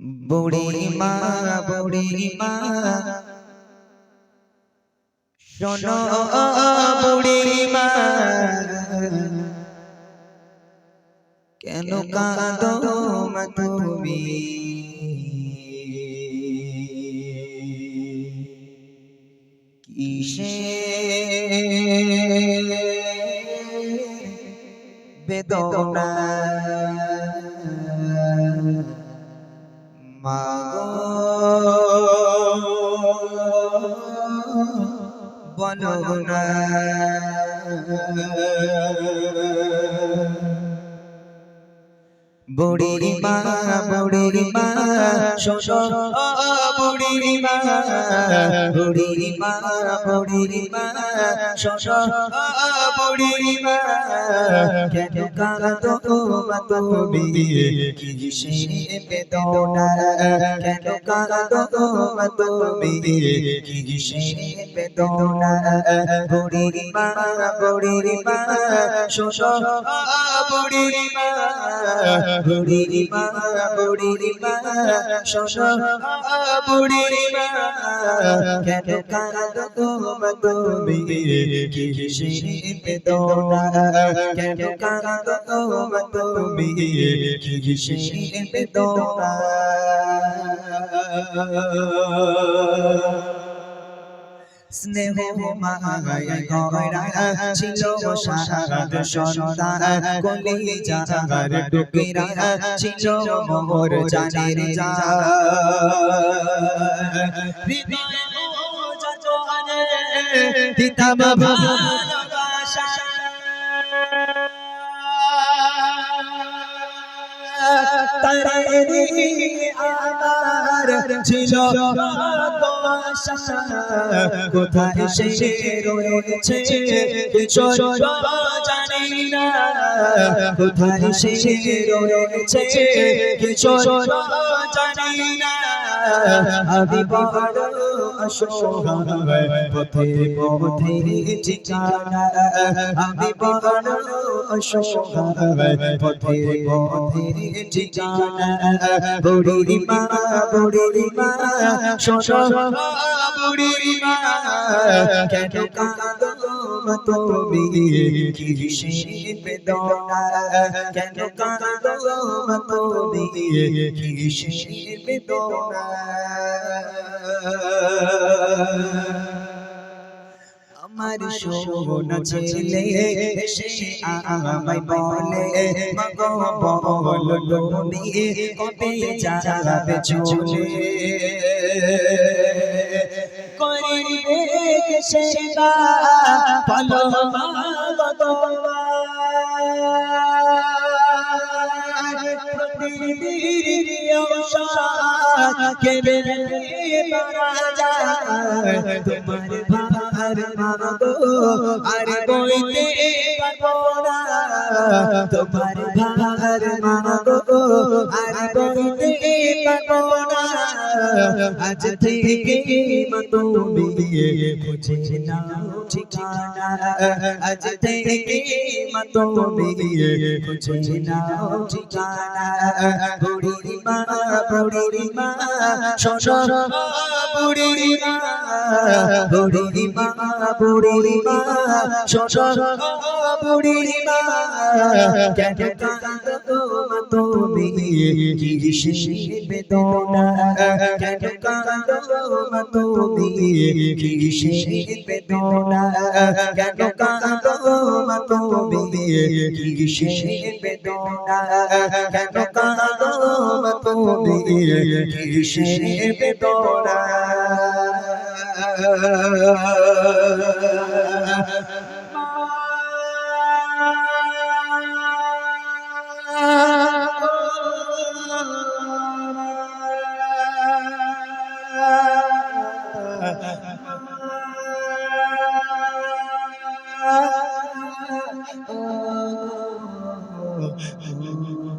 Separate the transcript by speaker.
Speaker 1: বুড়ি মা বুড়ি মা শোনো বুড়ি মা কেন কাঁদো মা তুমি? কিসে বেদনা? মাগো বলো না বুড়ি মা বুড়ি মা শোনো। বুড়ি মা বুড়ি মা বুড়ি মা শোনো বুড়ি মা কেন কাঁদো তুমি কিসে বেদনা কেন কাঁদো তুমি বুড়ি মা বুড়ি মা, শোনো বুড়ি মা, কেন কাঁদো মা তুমি? কিসে বেদনা কেন কাঁদো মা তুমি? কিসে বেদনা স্নেহ মায়া গয়রা ছিল সারাদ সন্তান কলি জাগার টুকিরা ছিল মোর জানের যা দিতাম ভালোবাসা। তারে আমার ছিল কোথায় সে রয়েছে কিছু জানি না। কোথায় সে রয়েছে কিছু জানি না। আমি বড় অসহায়, পথে পথে ঠিকানা। আমি বড় অসহায় পথে পথে ঠিকানা বুড়ি মা বুড়ি মা শোনো বুড়ি মা কেন কাঁদো তুমি কিসে বেদনা কেন কাঁদো তুমি কিসে বেদনা আমার সোনা ছেলে সে আমায় বলে মগো বল তুমি কবে যাবে চলে? করিবে সেবা তোমার ভার মাগো আর বইতে পারব না। তোমার ভার মাগো আর বইতে পারব না। আজ থেকে তুমি নাও ঠিকানা। আজ থেকে তুমি খুঁজে নাও ঠিকানা। বুড়ি মা বুড়ি মা, শোনো। বুড়ি বুড়ি মা বুড়ি মা শোনো বুড়ি মা কেন মা তুমি কিসে বেদনা কেন মা তুমি কিসে বেদনা কেন কাঁদো তুমি কিসে মোদের কিসের বেদনা Oh, oh, oh, oh.